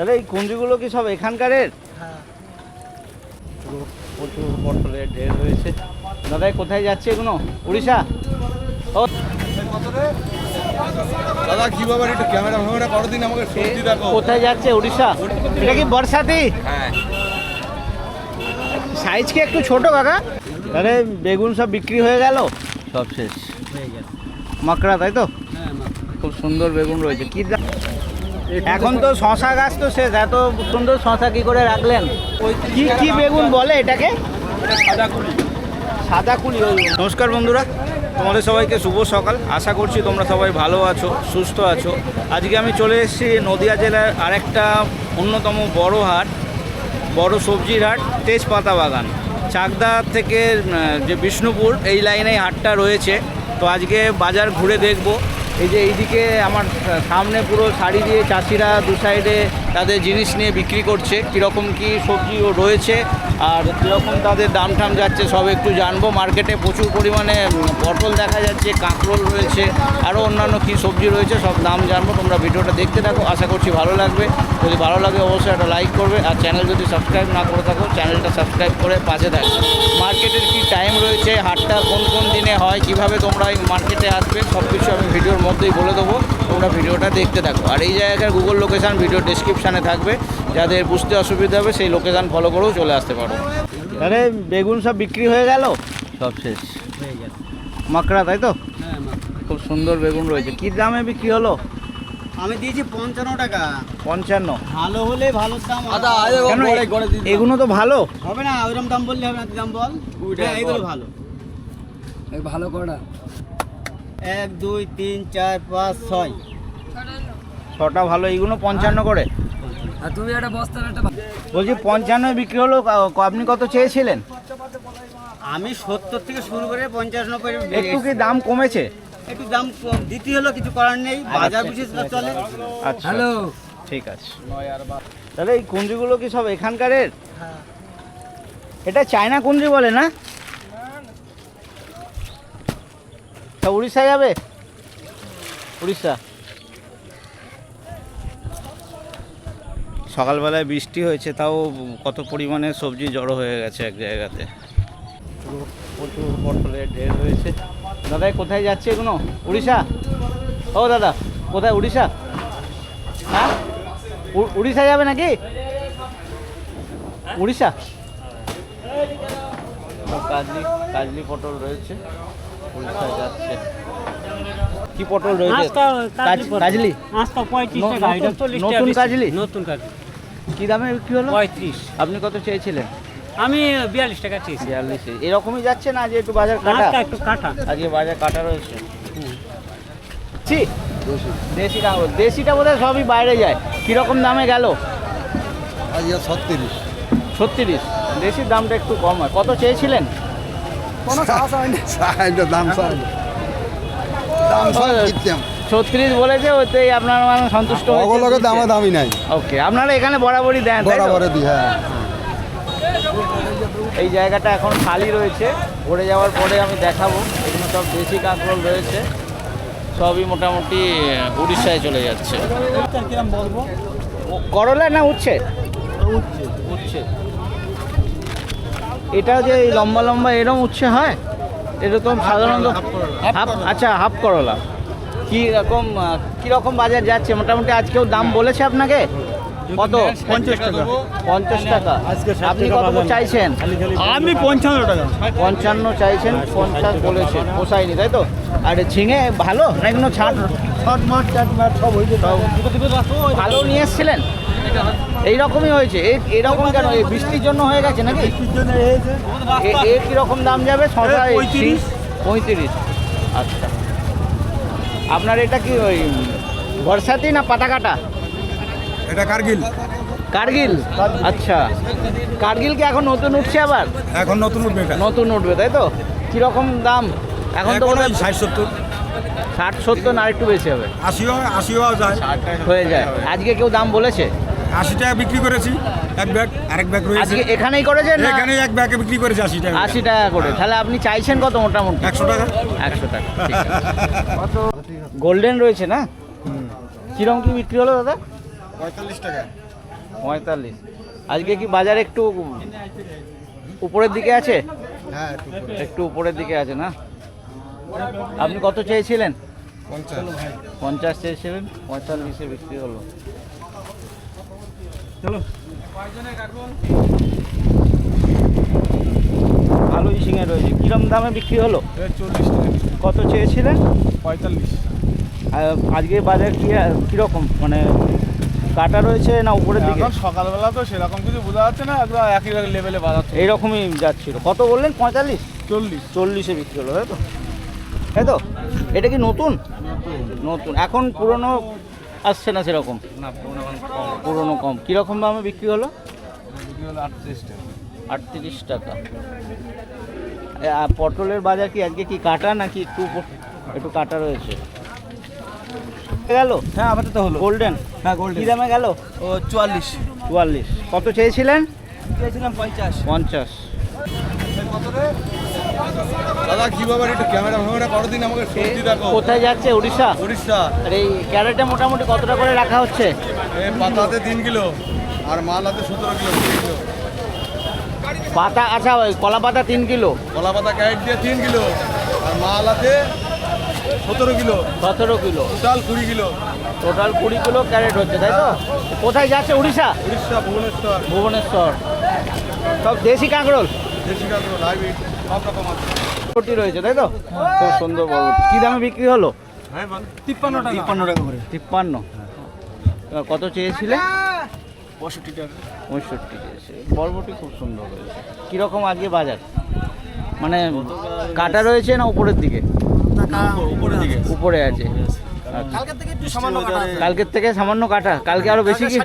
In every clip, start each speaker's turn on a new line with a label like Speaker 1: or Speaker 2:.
Speaker 1: তাহলে এই কুঞ্জিগুলো কি সব এখানকারের?
Speaker 2: হ্যাঁ।
Speaker 1: প্রচুর পটলের ঢের রয়েছে। দাদা কোথায় যাচ্ছে এগুলো? উড়িষ্যা? ও।
Speaker 3: দাদা কি একটু ক্যামেরা ফ্যামেরা করো দিন আমাকে সত্যি দেখো।
Speaker 1: কোথায় যাচ্ছে উড়িষ্যা? এটা কি বর্ষাতি
Speaker 3: হ্যাঁ।
Speaker 1: সাইজ কি একটু ছোট কাকা? আরে বেগুন সব বিক্রি হয়ে গেল। সব শেষ।
Speaker 2: হয়ে
Speaker 1: মাকড়া তাই তো?
Speaker 2: হ্যাঁ
Speaker 1: খুব সুন্দর বেগুন রয়েছে। কি দাম? এখন তো শশা গাছ তো শেষ, এত সুন্দর শশা কি করে রাখলেন? কি কি বেগুন বলে এটাকে?
Speaker 2: সাদা কুলি।
Speaker 1: নমস্কার বন্ধুরা, তোমাদের সবাইকে শুভ সকাল। আশা করছি তোমরা সবাই ভালো আছো, সুস্থ আছো। আজকে আমি চলে এসেছি নদিয়া জেলার আরেকটা অন্যতম বড় হাট, বড় সবজির হাট, তেজপাতা বাগান। চাকদা থেকে যে বিষ্ণুপুর, এই লাইনে হাটটা রয়েছে। তো আজকে বাজার ঘুরে দেখব। এই যে এইদিকে আমার সামনে পুরো শাড়ি দিয়ে চাষিরা দু সাইডে তাদের জিনিস নিয়ে বিক্রি করছে। কীরকম কী সবজিও রয়েছে? আর কীরকম তাদের দাম টাম যাচ্ছে সব একটু জানব। মার্কেটে প্রচুর পরিমাণে পটল দেখা যাচ্ছে, কাঁকরোল রয়েছে আরও অন্যান্য কী সবজি রয়েছে সব দাম জানব। তোমরা ভিডিওটা দেখতে থাকো, আশা করছি ভালো লাগবে। যদি ভালো লাগে অবশ্যই একটা লাইক করবে, আর চ্যানেল যদি সাবস্ক্রাইব না করে থাকো চ্যানেলটা সাবস্ক্রাইব করে পাশে থাকবে। মার্কেটের কি টাইম রয়েছে, হাটটা কোন কোন দিনে হয়, কীভাবে তোমরা এই মার্কেটে আসবে সব কিছু আমি ভিডিওর মধ্যেই বলে দেবো। তোমরা ভিডিওটা দেখতে থাকো। আর এই জায়গার গুগল লোকেশান ভিডিও ডিসক্রিপশানে থাকবে। যাদের বুঝতে অসুবিধা হবে সেই লোকেশান ফলো করেও চলে আসতে পারো। আরে বেগুন সব বিক্রি হয়ে গেল? সব শেষ।
Speaker 2: হয়ে
Speaker 1: মাকড়া তাই তো?
Speaker 2: হ্যাঁ
Speaker 1: খুব সুন্দর বেগুন রয়েছে। কি দামে বিক্রি হলো?
Speaker 2: আমি দিয়েছি পঞ্চান্ন টাকা।
Speaker 1: পঞ্চান্ন।
Speaker 2: ভালো হলে ভালো দাম
Speaker 3: আদা, না।
Speaker 1: এগুলো তো ভালো?
Speaker 2: হবে না ওইরকম দাম বললে হবে না দাম বল? হ্যাঁ, এইগুলো ভালো।
Speaker 3: ভালো করা
Speaker 2: এক দুই তিন চার পাঁচ ছয়।
Speaker 1: ছটা ভালো এইগুলো পঞ্চান্ন করে?
Speaker 3: আর তুমি একটা
Speaker 1: বলছি পঞ্চান্ন বিক্রি হলো আপনি কত চেয়েছিলেন?
Speaker 2: আমি সত্তর থেকে শুরু করে পঞ্চাশ নব্বই
Speaker 1: একটু কি দাম কমেছে?
Speaker 2: একটু দাম কম দিতে হলো কিছু করার নেই বাজার বিশেষ করে চলে।
Speaker 1: আচ্ছা। ঠিক আছে। তাহলে এই কুঞ্জিগুলো কি সব এখানকারের?
Speaker 2: হ্যাঁ।
Speaker 1: এটা চায়না কুঞ্জি বলে না? তা উড়িষ্যা যাবে? উড়িষ্যা। সকালবেলায় বৃষ্টি হয়েছে তাও কত পরিমাণে সবজি জড়ো হয়ে গেছে এক জায়গাতে। প্রচুর পটলের ঢের রয়েছে। দাদা কোথায় যাচ্ছে এগুলো উড়িষ্যা? ও দাদা কোথায় উড়িষ্যা? হ্যাঁ? উড়িষ্যা যাবে নাকি? উড়িষ্যা? কাজলি কাজলি পটল রয়েছে। যাচ্ছে। কি পটল রয়েছে? কাজ- কাজলি?
Speaker 2: আজকা পঁয়ত্রিশ টাকা
Speaker 1: নতুন-। কাজলি?
Speaker 2: নতুন কাজলি।
Speaker 1: কি দামে বিক্রি হলো?
Speaker 2: পঁয়ত্রিশ।
Speaker 1: আপনি কত চেয়েছিলেন?
Speaker 2: আমি বিয়াল্লিশ টাকা চেয়েছি।
Speaker 1: বিয়াল্লিশে এরকমই যাচ্ছে না যে একটু বাজার কাটা?
Speaker 2: একটু কাটা।
Speaker 1: আজকে বাজার কাটা রয়েছে। ছি দেশিটা দেশিটা বোধহয় সবই বাইরে যায়। কীরকম দামে গেল?
Speaker 3: আজ ছত্রিশ।
Speaker 1: ছত্রিশ। দেশির দামটা একটু কম হয়। কত চেয়েছিলেন?
Speaker 3: দাম দাম কিনতাম
Speaker 1: ছত্রিশ বলেছে ওতেই আপনার মানে সন্তুষ্ট হয়েছে।
Speaker 3: অগলকে দামে দামি নাই।
Speaker 1: ওকে আপনারা এখানে বরাবরই দেন তাই তো?
Speaker 3: দি হ্যাঁ।
Speaker 1: এই জায়গাটা এখন খালি রয়েছে ঘুরে যাওয়ার পরে আমি দেখাবো। এখানে সব দেশি কাঁকরোল রয়েছে। সবই মোটামুটি উড়িষ্যায় চলে যাচ্ছে। করলা না উচ্ছে?
Speaker 2: উঠছে
Speaker 1: উচ্ছে। এটা যে এই লম্বা লম্বা এরকম উচ্ছে হয় এরকম সাধারণত হাফ আচ্ছা হাফ করলা। কি রকম আহ, কি রকম বাজার যাচ্ছে? মোটামুটি আজকেও দাম বলেছে আপনাকে? কত?
Speaker 2: পঞ্চাশ টাকা।
Speaker 1: পঞ্চাশ টাকা।
Speaker 2: আজকে
Speaker 1: আপনি কত চাইছেন?
Speaker 2: আমি পঞ্চান্ন টাকা
Speaker 1: পঞ্চান্ন চাইছেন পঞ্চাশ বলেছেন পোষায়নি তাই তো? আর ঝিঙে ভালো না কোনো ছাড়
Speaker 2: ছট মাছ চাট মাছ সব হয়েছে।
Speaker 1: ভালো নিয়ে এসেছিলেন? এইরকমই হয়েছে। এই- এরকম কেন? এই বৃষ্টির জন্য হয়ে গেছে নাকি? এ- কীরকম দাম যাবে? শশা
Speaker 2: পঁয়ত্রিশ।
Speaker 1: পঁয়ত্রিশ। আচ্ছা। আপনার এটা কি ওই বর্ষাতি না পাতা কাটা
Speaker 3: এটা কার্গিল।
Speaker 1: কার্গিল? আচ্ছা। কার্গিল কি এখন নতুন উঠছে আবার?
Speaker 3: এখন নতুন উঠবে
Speaker 1: নতুন উঠবে তাই তো? কীরকম দাম? এখন তো
Speaker 3: ষাট সত্তর।
Speaker 1: ষাট সত্তর না একটু বেশি হবে।
Speaker 3: আশিও আশিও যায়।
Speaker 1: হয়ে যায়। আজকে কেউ দাম বলেছে?
Speaker 3: আশি টাকা বিক্রি করেছি। এক ব্যাগ আরেক ব্যাগ রয়েছে।
Speaker 1: আজকে এখানেই করেছেন না?
Speaker 3: এখানে এক ব্যাগে বিক্রি করেছি আশি টাকা।
Speaker 1: আশি টাকা করে। তাহলে আপনি চাইছেন কত মোটামুটি?
Speaker 3: একশো টাকা।
Speaker 1: একশো টাকা ঠিক আছে। গোল্ডেন রয়েছে না? কিরম কি বিক্রি হলো দাদা?
Speaker 3: পঁয়তাল্লিশ টাকা।
Speaker 1: পঁয়তাল্লিশ। আজকে কি বাজার একটু উপরের দিকে আছে?
Speaker 3: হ্যাঁ একটু
Speaker 1: একটু উপরের দিকে আছে না? আপনি কত চেয়েছিলেন?
Speaker 3: পঞ্চাশ।
Speaker 1: পঞ্চাশ চেয়েছিলেন পঁয়তাল্লিশে বিক্রি হলো। চলো। ভালোই ঝিঙে রয়েছে। কিরম দামে বিক্রি হলো?
Speaker 3: চল্লিশ টাকা।
Speaker 1: কত চেয়েছিলেন?
Speaker 3: পঁয়তাল্লিশ।
Speaker 1: আজকে বাজার কি কীরকম? মানে কাটা রয়েছে না উপরের দিকে?
Speaker 3: সকালবেলা তো সেরকম কিছু বোঝা যাচ্ছে না একদম একই লেভেলে বাজার
Speaker 1: এইরকমই যাচ্ছিল। কত বললেন? পঁয়তাল্লিশ?
Speaker 3: চল্লিশ।
Speaker 1: চল্লিশে বিক্রি হলো তাই তো? তাই তো? এটা কি নতুন। নতুন। এখন পুরনো আসছে না সেরকম?
Speaker 3: না পুরোনো
Speaker 1: কম। কীরকম দামে বিক্রি হলো?
Speaker 3: আটত্রিশ টাকা।
Speaker 1: পটলের বাজার কি আজকে কি কাটা নাকি একটু একটু কাটা রয়েছে? গেল?
Speaker 2: হ্যাঁ আমাদের তো হলো।
Speaker 1: গোল্ডেন
Speaker 2: হ্যাঁ
Speaker 1: কি দামে গেল?
Speaker 2: ও চুয়াল্লিশ।
Speaker 1: চুয়াল্লিশ। কত চেয়েছিলেন?
Speaker 2: চেয়েছিলাম পঞ্চাশ।
Speaker 1: পঞ্চাশ।
Speaker 3: দাদা কি ব্যাপার? একটু ক্যামেরা ফ্যামেরা করো দিন আমাকে সত্যি দেখো?
Speaker 1: কোথায় যাচ্ছে উড়িষ্যা
Speaker 3: উড়িষ্যা
Speaker 1: আর এই ক্যারেটে মোটামুটি কতটা করে রাখা হচ্ছে?
Speaker 3: পাতাতে তিন কিলো আর মাল হাতে সতেরো কিলো কিলো।
Speaker 1: পাতা আচ্ছা ওই কলা পাতা তিন কিলো।
Speaker 3: কলা পাতা ক্যারেট দিয়ে তিন কিলো আর মাল হাতে সতেরো কিলো।
Speaker 1: সতেরো কিলো।
Speaker 3: টোটাল কুড়ি কিলো।
Speaker 1: টোটাল কুড়ি কিলো ক্যারেট হচ্ছে তাই তো? কোথায় যাচ্ছে উড়িষ্যা
Speaker 3: উড়িষ্যা ভুবনেশ্বর।
Speaker 1: ভুবনেশ্বর। সব দেশি কাঁকরোল?
Speaker 3: দেশি কাঁকড়ো হাইব্রিড।
Speaker 1: বরবটি রয়েছে তাই তো? খুব সুন্দর বরবটি। কী দামে বিক্রি হলো?
Speaker 2: তিপ্পান্ন টাকা। তিপ্পান্ন টাকা করে।
Speaker 1: তিপ্পান্ন? কত চেয়েছিলে?
Speaker 2: পঁয়ষট্টি টাকা।
Speaker 1: পঁয়ষট্টি চেয়েছে। বরবটি খুব সুন্দর রয়েছে। কীরকম আজকে বাজার? মানে কাটা রয়েছে না উপরের দিকে?
Speaker 2: উপরের দিকে
Speaker 1: উপরে আছে।
Speaker 2: কালকের থেকে সামান্য কাটা আছে।
Speaker 1: কালকের থেকে সামান্য কাটা? কালকে আরও বেশি কি?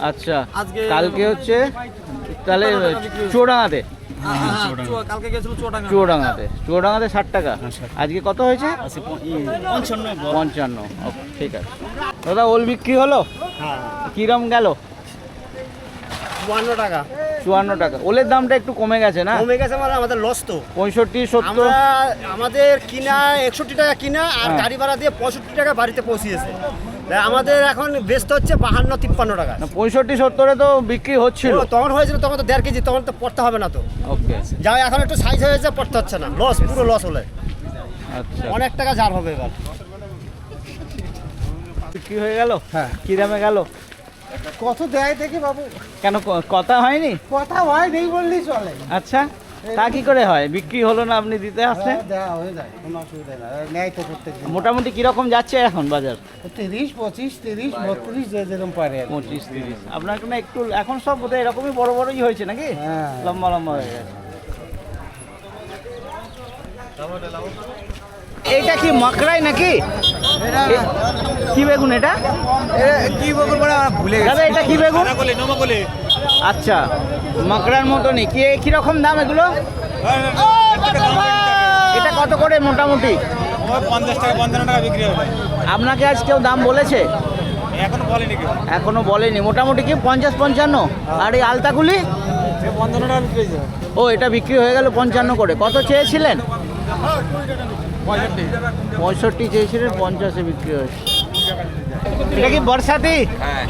Speaker 1: আচ্ছা। কালকে হচ্ছে তাহলে
Speaker 2: চুয়া- কালকে গেছিল চুয়াডাঙ্গা।
Speaker 1: চুয়াডাঙ্গাতে। চুয়াডাঙ্গাতে ষাট। টাকা আজকে কত হয়েছে?
Speaker 2: পঞ্চান্ন
Speaker 1: পঞ্চান্ন। ঠিক আছে। দাদা ওল বিক্রি হলো? কিরম গেল?
Speaker 2: চুয়ান্ন টাকা।
Speaker 1: চুয়ান্ন টাকা। ওলের দামটা একটু কমে গেছে না?
Speaker 2: কমে গেছে মানে আমাদের লস তো।
Speaker 1: পঁয়ষট্টি সত্তর?
Speaker 2: আমাদের কিনা একষট্টি টাকা কিনা আর
Speaker 1: হ্যাঁ।
Speaker 2: গাড়ি ভাড়া দিয়ে পঁয়ষট্টি টাকা বাড়িতে পৌঁছিয়েছে। আমাদের এখন ব্যস্ত হচ্ছে বাহান্ন তিপ্পান্ন টাকা।
Speaker 1: পঁয়ষট্টি সত্তরে তো বিক্রি হচ্ছিল।
Speaker 2: তখন হয়েছিল তখন তো দেড় কেজি তখন তো পড়তে হবে না তো।
Speaker 1: ওকে।
Speaker 2: যা এখন একটু সাইজ হয়েছে পড়তে হচ্ছে না। লস পুরো লস হলে।
Speaker 1: আচ্ছা।
Speaker 2: অনেক টাকা জার হবে এবার।
Speaker 1: বিক্রি হয়ে গেল?
Speaker 3: হ্যাঁ।
Speaker 1: কি দামে গেল?
Speaker 3: কত দেয় দেখি বাবু।
Speaker 1: কেন ক- কথা হয়নি?
Speaker 3: কথা হয় নেই বললেই চলে।
Speaker 1: আচ্ছা। তা কি করে হয়? বিক্রি হলো না আপনি দিতে আসলেন?
Speaker 3: দেওয়া হয়ে যায় কোনো অসুবিধা নেই। নেয় তো প্রত্যেক
Speaker 1: মোটামুটি কীরকম যাচ্ছে এখন বাজার?
Speaker 3: তিরিশ পঁচিশ তিরিশ বত্রিশ যে যেরকম পারে
Speaker 1: পঁচিশ তিরিশ। আপনার না একটু এখন সব বোধহয় এরকমই বড় বড়ই হয়েছে নাকি?
Speaker 3: হ্যাঁ।
Speaker 1: লম্বা লম্বা হয়ে গেছে। এইটা কি মকরাই নাকি? কি বেগুন এটা?
Speaker 2: কি ভুলে
Speaker 1: দাদা এটা কি বেগুন? আচ্ছা মকরার মতনই কি কীরকম দাম এগুলো? এটা কত করে মোটামুটি?
Speaker 2: পঞ্চাশ টাকা পঞ্চান্ন টাকা বিক্রি হবে
Speaker 1: আপনাকে আজ কেউ দাম বলেছে?
Speaker 2: এখনও বলেনি। কেউ
Speaker 1: এখনও বলেনি মোটামুটি কি পঞ্চাশ পঞ্চান্ন? আর এই আলতাগুলি?
Speaker 2: পঞ্চান্ন টাকা বিক্রি হয়েছে।
Speaker 1: ও এটা বিক্রি হয়ে গেল পঞ্চান্ন করে। কত চেয়েছিলেন?
Speaker 2: পঁয়ষট্টি।
Speaker 1: পঁয়ষট্টি চেয়েছিলেন পঞ্চাশে বিক্রি হয়েছে। এটা কি বর্ষাতি
Speaker 4: হ্যাঁ।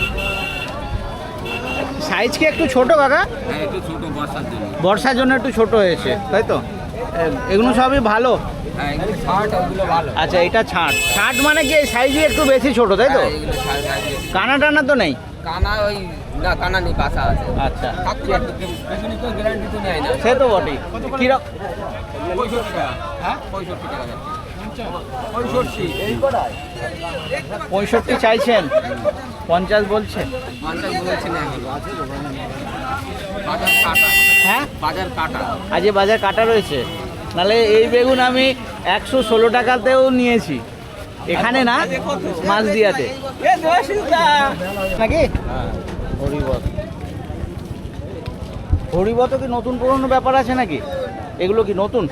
Speaker 1: সাইজ কি একটু ছোট কাকা?
Speaker 4: হ্যাঁ একটু ছোটো বর্ষার জন্য।
Speaker 1: বর্ষার জন্য একটু ছোট হয়েছে তাই তো? এগুলো সবই ভালো?
Speaker 4: হ্যাঁ
Speaker 1: আচ্ছা এটা ছাট ছাট মানে কি সাইজই একটু বেশি ছোট তাই তো?
Speaker 4: হ্যাঁ।
Speaker 1: কানা টানা তো নেই?
Speaker 4: কানা ওই না কানা নেই কাঁচা আছে।
Speaker 1: আচ্ছা। সে তো বটেই। কীরকম
Speaker 4: পঁয়ষট্টি টাকা। হ্যাঁ? পঁয়ষট্টি টাকা যাচ্ছে পঁয়ষট্টি
Speaker 1: চাইছেন। পঞ্চাশ
Speaker 4: বলছেন।
Speaker 1: হ্যাঁ?
Speaker 4: বাজার কাটা
Speaker 1: আজকে বাজার কাটা রয়েছে। নালে এই বেগুন আমি একশো ষোলো টাকাতেও নিয়েছি। এখানে না মাছ দিয়াতে নাকি? হরিবত হরিবত কি নতুন পুরনো ব্যাপার আছে নাকি? এগুলো কি নতুন?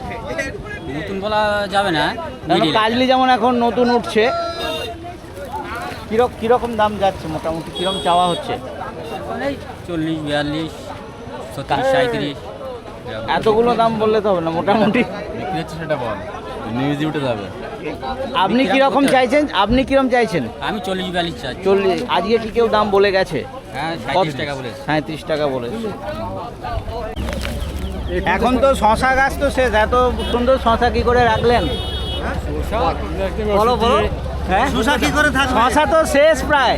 Speaker 4: নতুন বলা যাবে না।
Speaker 1: কাজলি যেমন এখন নতুন উঠছে কীরকম কীরকম দাম যাচ্ছে মোটামুটি? কীরকম চাওয়া হচ্ছে?
Speaker 4: চল্লিশ বিয়াল্লিশ ছত্রিশ সাঁত্রিশ
Speaker 1: এতগুলো দাম বললে তো হবে না মোটামুটি।
Speaker 4: বিক্রি হচ্ছে সেটা বল নিউজ উঠে যাবে।
Speaker 1: আপনি কীরকম চাইছেন? আপনি কীরকম চাইছেন?
Speaker 4: আমি চল্লিশ বিয়াল্লিশ চাই
Speaker 1: চল্লিশ আজকে কি কেউ দাম বলে গেছে?
Speaker 4: হ্যাঁ টাকা বলে
Speaker 1: সাঁত্রিশ টাকা বলেছে। এখন তো শশা গাছ তো শেষ এত সুন্দর শশা কি করে রাখলেন? বলো বলো। হ্যাঁ?
Speaker 2: শশা কি করে থাকবে?
Speaker 1: শশা তো শেষ প্রায়।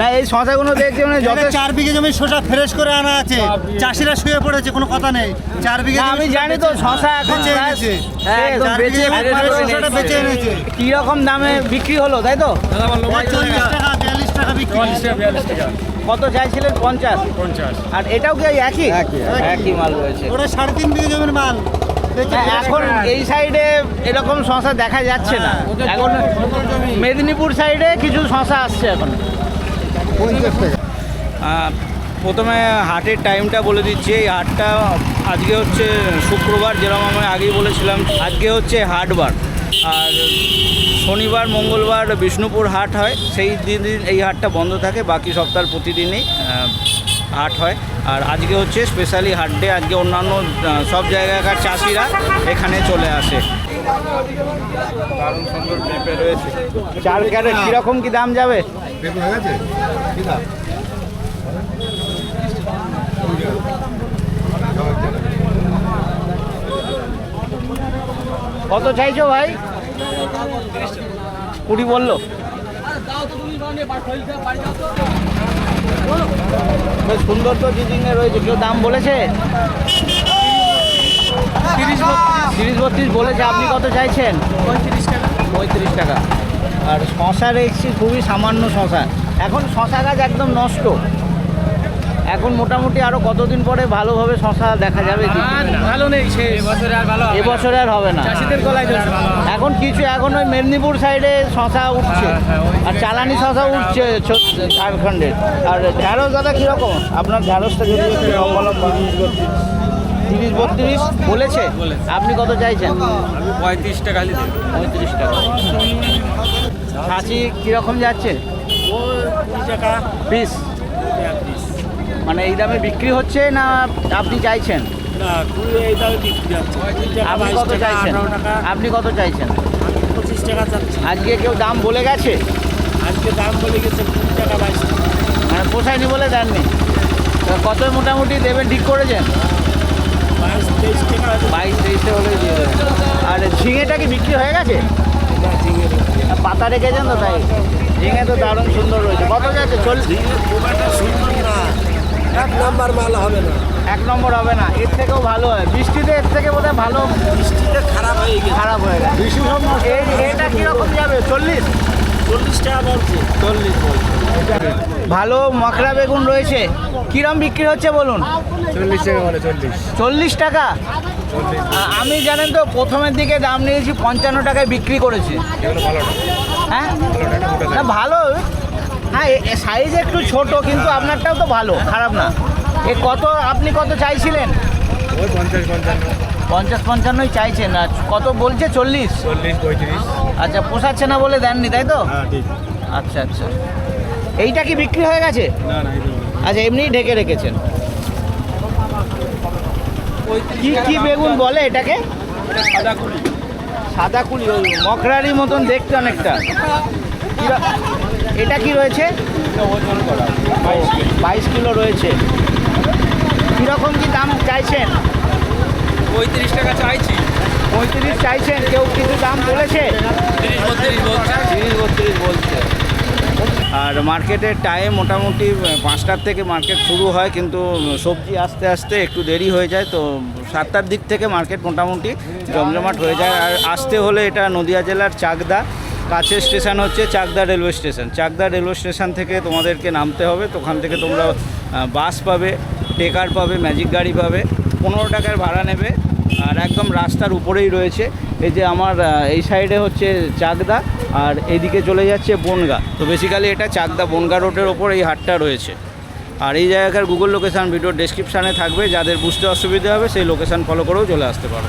Speaker 1: না এই শশাগুলো দেখছি মানে যত
Speaker 2: চার বিঘে জমি শশা ফ্রেশ করে আনা আছে। চাষিরা শুয়ে পড়েছে কোনো কথা নেই। চার বিঘে
Speaker 1: আমি জানি তো শশা এখন
Speaker 2: বেচে এনেছে।
Speaker 1: হ্যাঁ, কি রকম দামে বিক্রি হলো তাই তো?
Speaker 2: চল্লিশ টাকা বিয়াল্লিশ টাকা বিক্রি।
Speaker 1: কত চাইছিলেন? পঞ্চাশ। আর এটাও কি একই?
Speaker 3: একই,
Speaker 1: মাল রয়েছে।
Speaker 2: ওরা সাড়ে তিন বিঘে জমির মাল।
Speaker 1: হ্যাঁ, এখন এই সাইডে এরকম শশা দেখা যাচ্ছে না। এখন মেদিনীপুর সাইডে কিছু শশা আসছে এখন। প্রথমে হাটের টাইমটা বলে দিচ্ছি এই হাটটা আজকে হচ্ছে শুক্রবার যেরকম আমি আগেই বলেছিলাম আজকে হচ্ছে হাটবার। আর শনিবার মঙ্গলবার বিষ্ণুপুর হাট হয় সেই দিন এই হাটটা বন্ধ থাকে বাকি সপ্তাহ প্রতিদিনই হাট হয়। আর আজকে হচ্ছে স্পেশালি হাট ডে আজকে অন্যান্য সব জায়গাকার চাষিরা এখানে চলে আসে। দারুণ সুন্দর পেঁপে রয়েছে। চার ক্যারেট কীরকম কি দাম যাবে?
Speaker 3: হয়ে কি দাম?
Speaker 1: কত চাইছো ভাই? কুড়ি বলল। সুন্দর তো জিজিংয়ে রয়েছে কেউ দাম বলেছে? তিরিশ বত্রিশ বলেছে আপনি কত চাইছেন? পঁয়ত্রিশ টাকা। পঁয়ত্রিশ টাকা। আর শশা রেখেছি খুবই সামান্য শশা। এখন শশা গাছ একদম নষ্ট। এখন মোটামুটি আরও কতদিন পরে ভালোভাবে শশা দেখা যাবে ভালো নেই
Speaker 4: এবছরে আর ভালো
Speaker 1: এবছরে আর হবে না।
Speaker 4: চাষিদের গলায়
Speaker 1: এখন কিছু এখন ওই মেদিনীপুর সাইডে শশা উঠছে।
Speaker 4: হ্যাঁ,
Speaker 1: আর চালানি শশা উঠছে ঝাড়খণ্ডের আর ঢ্যাঁড়স দাদা কীরকম? আপনার ঢ্যাঁড়সটা যদি তিরিশ বত্রিশ। বলেছে? আপনি কত চাইছেন?
Speaker 4: আমি পঁয়ত্রিশ টাকা
Speaker 1: পঁয়ত্রিশ টাকা। খাসি কীরকম যাচ্ছে? পিস মানে এই দামে বিক্রি হচ্ছে না আপনি চাইছেন? আপনি কত চাইছেন? আপনি কত চাইছেন?
Speaker 2: পঁচিশ টাকা
Speaker 1: আজকে কেউ দাম বলে গেছে?
Speaker 2: আজকে দাম বলে গেছে কুড়ি টাকা বাইশ
Speaker 1: মানে পোষায়নি বলে দেননি? কত মোটামুটি দেবেন ঠিক করেছেন?
Speaker 2: বাইশ তেইশ টাকা
Speaker 1: বাইশ তেইশে হলেই দিয়ে দেবেন। আর ঝিঙেটা কি বিক্রি হয়ে গেছে? পাতা রেখেছেন তো তাই? ঝিঙে তো দারুণ সুন্দর রয়েছে। কত যাচ্ছে? চল্লিশ
Speaker 2: এক নাম্বার মাল হবে না।
Speaker 1: এক নম্বর হবে না এর থেকেও ভালো হয়। বৃষ্টিতে এর থেকে বোধহয় ভালো
Speaker 2: বৃষ্টিতে খারাপ হয়ে গেছে।
Speaker 1: খারাপ হয়ে গেছে। এই এটা কীরকম যাবে? চল্লিশ?
Speaker 2: চল্লিশ টাকা বলছে।
Speaker 1: চল্লিশ ভালো মকরা বেগুন রয়েছে। কিরম বিক্রি হচ্ছে বলুন?
Speaker 3: চল্লিশ টাকা বলে চল্লিশ।
Speaker 1: চল্লিশ টাকা? আমি জানেন তো প্রথমের দিকে দাম নিয়েছি পঞ্চান্ন টাকায় বিক্রি করেছি। হ্যাঁ? ভালো। হ্যাঁ সাইজ একটু ছোট কিন্তু আপনারটাও তো ভালো খারাপ না। এ কত আপনি কত চাইছিলেন?
Speaker 3: ওই পঞ্চাশ পঞ্চান্ন।
Speaker 1: পঞ্চাশ পঞ্চান্নই চাইছেন আর কত বলছে? চল্লিশ?
Speaker 3: চল্লিশ পঁয়ত্রিশ।
Speaker 1: আচ্ছা পোষাচ্ছে না বলে দেননি তাই তো?
Speaker 3: হ্যাঁ
Speaker 1: আচ্ছা আচ্ছা। এইটা কি বিক্রি হয়ে গেছে? আচ্ছা এমনি ঢেকে রেখেছেন। কি কি বেগুন বলে এটাকে? সাদা কুলি। ওই মকরারি মতন দেখতে অনেকটা। এটা কি রয়েছে? বাইশ কিলো রয়েছে। কীরকম কি দাম চাইছেন?
Speaker 4: পঁয়ত্রিশ টাকা চাইছি।
Speaker 1: পঁয়ত্রিশ চাইছেন কেউ কিছু দাম বলেছে?
Speaker 4: তিরিশ বত্রিশ বলছে।
Speaker 1: তিরিশ বত্রিশ বলছে। আর মার্কেটের টাইম মোটামুটি পাঁচটার থেকে মার্কেট শুরু হয় কিন্তু সবজি আস্তে আস্তে একটু দেরি হয়ে যায় তো সাতটার দিক থেকে মার্কেট মোটামুটি জমজমাট হয়ে যায়। আর আসতে হলে এটা নদিয়া জেলার চাকদা কাছের স্টেশন হচ্ছে Chakdah railway station. Chakdah railway station থেকে তোমাদেরকে নামতে হবে। তো ওখান থেকে তোমরা বাস পাবে, টেকার পাবে, ম্যাজিক গাড়ি পাবে, পনেরো টাকার ভাড়া নেবে। আর একদম রাস্তার উপরেই রয়েছে। এই যে আমার এই সাইডে হচ্ছে চাকদা আর এদিকে চলে যাচ্ছে বনগা। তো বেসিক্যালি এটা চাকদা বনগা রোডের ওপর এই হাটটা রয়েছে। আর এই জায়গাকার গুগল লোকেশান ভিডিও ডেসক্রিপশানে থাকবে। যাদের বুঝতে অসুবিধা হবে, সেই লোকেশান ফলো করেও চলে আসতে পারো